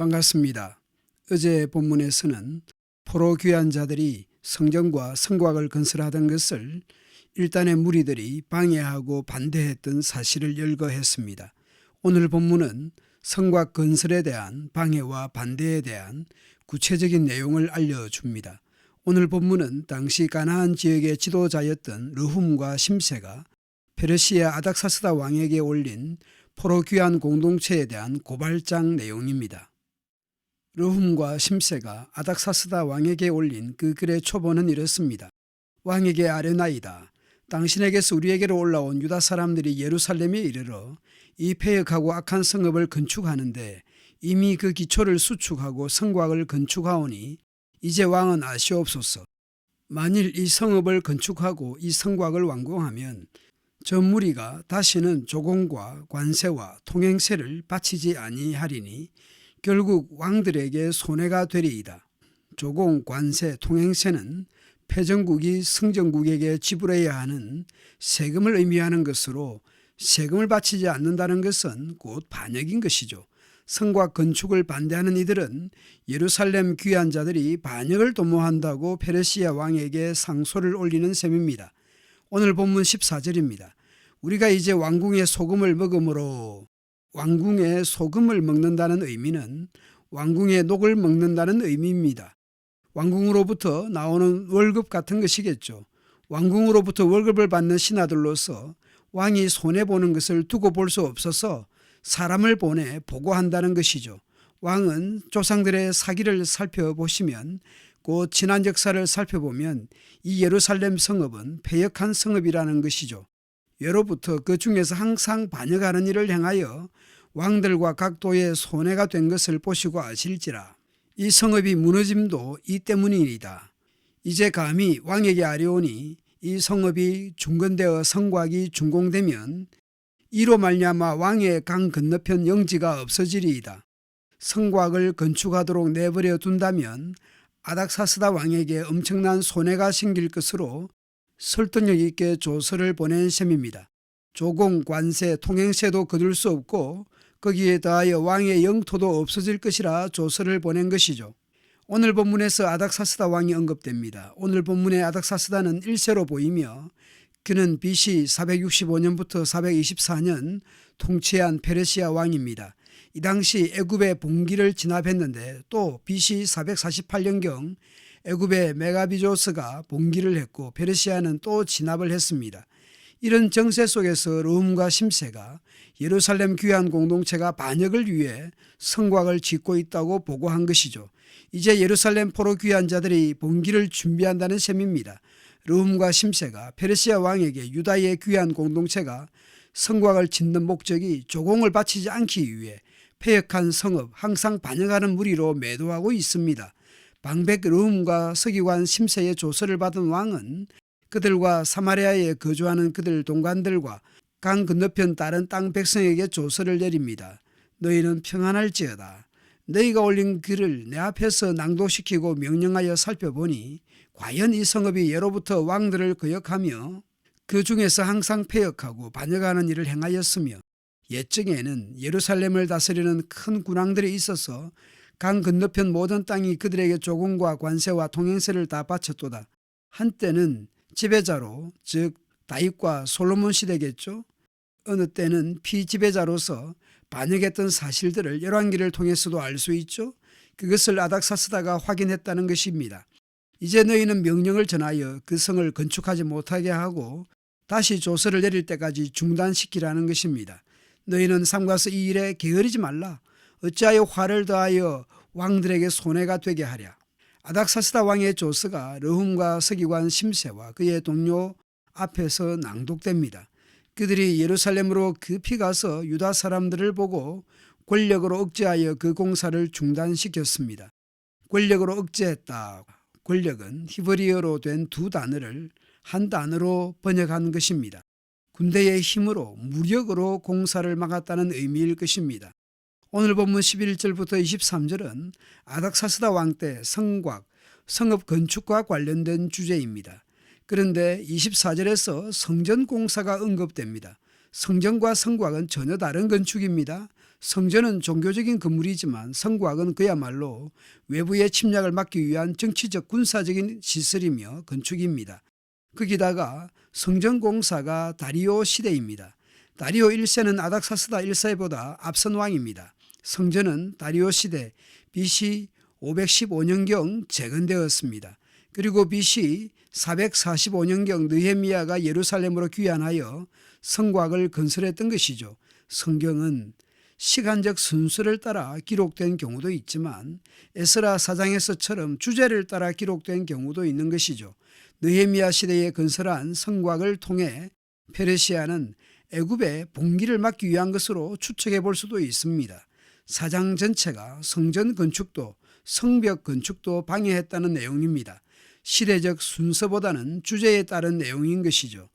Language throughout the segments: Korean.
반갑습니다. 어제 본문에서는 포로 귀한 자들이 성전과 성곽을 건설하던 것을 일단의 무리들이 방해하고 반대했던 사실을 열거했습니다. 오늘 본문은 성곽 건설에 대한 방해와 반대에 대한 구체적인 내용을 알려줍니다. 오늘 본문은 당시 가나안 지역의 지도자였던 르훔과 심세가 페르시아 아닥사스다 왕에게 올린 포로 귀한 공동체에 대한 고발장 내용입니다. 르훔과 심세가 아닥사스다 왕에게 올린 그 글의 초본은 이렇습니다. 왕에게 아뢰나이다. 당신에게서 우리에게로 올라온 유다 사람들이 예루살렘에 이르러 이 폐역하고 악한 성읍을 건축하는데 이미 그 기초를 수축하고 성곽을 건축하오니 이제 왕은 아시옵소서. 만일 이 성읍을 건축하고 이 성곽을 완공하면 저 무리가 다시는 조공과 관세와 통행세를 바치지 아니하리니 결국 왕들에게 손해가 되리이다. 조공, 관세, 통행세는 패전국이 승전국에게 지불해야 하는 세금을 의미하는 것으로 세금을 바치지 않는다는 것은 곧 반역인 것이죠. 성곽 건축을 반대하는 이들은 예루살렘 귀한 자들이 반역을 도모한다고 페르시아 왕에게 상소를 올리는 셈입니다. 오늘 본문 14절입니다. 우리가 이제 왕궁의 소금을 먹음으로 왕궁의 소금을 먹는다는 의미는 왕궁의 녹을 먹는다는 의미입니다. 왕궁으로부터 나오는 월급 같은 것이겠죠. 왕궁으로부터 월급을 받는 신하들로서 왕이 손해보는 것을 두고 볼 수 없어서 사람을 보내 보고한다는 것이죠. 왕은 조상들의 사기를 살펴보시면 곧 지난 역사를 살펴보면 이 예루살렘 성읍은 폐역한 성읍이라는 것이죠. 예로부터 그 중에서 항상 반역하는 일을 행하여 왕들과 각도의 손해가 된 것을 보시고 아실지라. 이 성읍이 무너짐도 이 때문이니이다. 이제 감히 왕에게 아뢰오니 이 성읍이 중건되어 성곽이 준공되면 이로 말미암아 왕의 강 건너편 영지가 없어지리이다. 성곽을 건축하도록 내버려 둔다면 아닥사스다 왕에게 엄청난 손해가 생길 것으로 설득력 있게 조서를 보낸 셈입니다. 조공, 관세, 통행세도 거둘 수 없고 거기에 더하여 왕의 영토도 없어질 것이라 조서를 보낸 것이죠. 오늘 본문에서 아닥사스다 왕이 언급됩니다. 오늘 본문의 아닥사스다는 1세로 보이며 그는 BC 465년부터 424년 통치한 페르시아 왕입니다. 이 당시 애굽의 봉기를 진압했는데 또 BC 448년경 애굽의 메가비조스가 봉기를 했고 페르시아는 또 진압을 했습니다. 이런 정세 속에서 르움과 심세가 예루살렘 귀한 공동체가 반역을 위해 성곽을 짓고 있다고 보고한 것이죠. 이제 예루살렘 포로 귀한 자들이 봉기를 준비한다는 셈입니다. 르움과 심세가 페르시아 왕에게 유다의 귀한 공동체가 성곽을 짓는 목적이 조공을 바치지 않기 위해 폐역한 성읍 항상 반역하는 무리로 매도하고 있습니다. 방백 르움과 서기관 심세의 조서를 받은 왕은 그들과 사마리아에 거주하는 그들 동관들과 강 건너편 다른 땅 백성에게 조서를 내립니다. 너희는 평안할지어다. 너희가 올린 글을 내 앞에서 낭독시키고 명령하여 살펴보니 과연 이 성읍이 예로부터 왕들을 거역하며 그 중에서 항상 폐역하고 반역하는 일을 행하였으며 옛적에는 예루살렘을 다스리는 큰 군왕들이 있어서 강 건너편 모든 땅이 그들에게 조공과 관세와 통행세를 다 바쳤도다. 한때는 지배자로 즉 다윗과 솔로몬 시대겠죠. 어느 때는 피지배자로서 반역했던 사실들을 열왕기를 통해서도 알 수 있죠. 그것을 아닥사스다가 확인했다는 것입니다. 이제 너희는 명령을 전하여 그 성을 건축하지 못하게 하고 다시 조서를 내릴 때까지 중단시키라는 것입니다. 너희는 삼가서 이 일에 게으르지 말라. 어찌하여 화를 더하여 왕들에게 손해가 되게 하랴. 아닥사스다 왕의 조서가 르훔과 서기관 심세와 그의 동료 앞에서 낭독됩니다. 그들이 예루살렘으로 급히 가서 유다 사람들을 보고 권력으로 억제하여 그 공사를 중단시켰습니다. 권력으로 억제했다. 권력은 히브리어로 된 두 단어를 한 단어로 번역한 것입니다. 군대의 힘으로 무력으로 공사를 막았다는 의미일 것입니다. 오늘 본문 11절부터 23절은 아닥사스다 왕 때 성곽, 성읍 건축과 관련된 주제입니다. 그런데 24절에서 성전 공사가 언급됩니다. 성전과 성곽은 전혀 다른 건축입니다. 성전은 종교적인 건물이지만 성곽은 그야말로 외부의 침략을 막기 위한 정치적 군사적인 시설이며 건축입니다. 거기다가 성전 공사가 다리오 시대입니다. 다리오 1세는 아닥사스다 1세보다 앞선 왕입니다. 성전은 다리오 시대 BC 515년경 재건되었습니다. 그리고 BC 445년경 느헤미야가 예루살렘으로 귀환하여 성곽을 건설했던 것이죠. 성경은 시간적 순서를 따라 기록된 경우도 있지만 에스라 사장에서처럼 주제를 따라 기록된 경우도 있는 것이죠. 느헤미야 시대에 건설한 성곽을 통해 페르시아는 애굽의 봉기를 막기 위한 것으로 추측해 볼 수도 있습니다. 사장 전체가 성전 건축도 성벽 건축도 방해했다는 내용입니다. 시대적 순서보다는 주제에 따른 내용인 것이죠.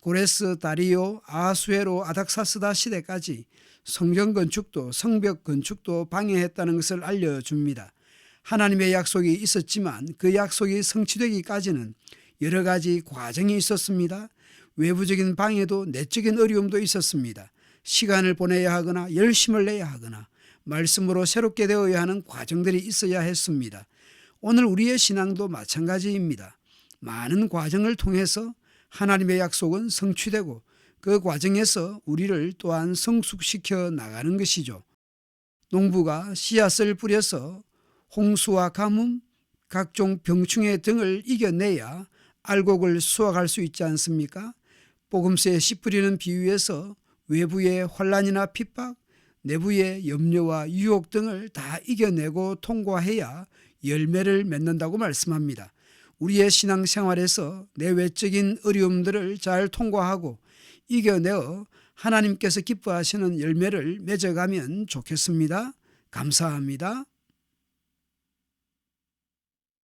고레스, 다리오, 아수에로, 아닥사스다 시대까지 성전 건축도 성벽 건축도 방해했다는 것을 알려줍니다. 하나님의 약속이 있었지만 그 약속이 성취되기까지는 여러 가지 과정이 있었습니다. 외부적인 방해도 내적인 어려움도 있었습니다. 시간을 보내야 하거나 열심을 내야 하거나 말씀으로 새롭게 되어야 하는 과정들이 있어야 했습니다. 오늘 우리의 신앙도 마찬가지입니다. 많은 과정을 통해서 하나님의 약속은 성취되고 그 과정에서 우리를 또한 성숙시켜 나가는 것이죠. 농부가 씨앗을 뿌려서 홍수와 가뭄, 각종 병충해 등을 이겨내야 알곡을 수확할 수 있지 않습니까? 복음서에 씨 뿌리는 비유에서 외부의 환란이나 핍박, 내부의 염려와 유혹 등을 다 이겨내고 통과해야 열매를 맺는다고 말씀합니다. 우리의 신앙생활에서 내외적인 어려움들을 잘 통과하고 이겨내어 하나님께서 기뻐하시는 열매를 맺어가면 좋겠습니다. 감사합니다.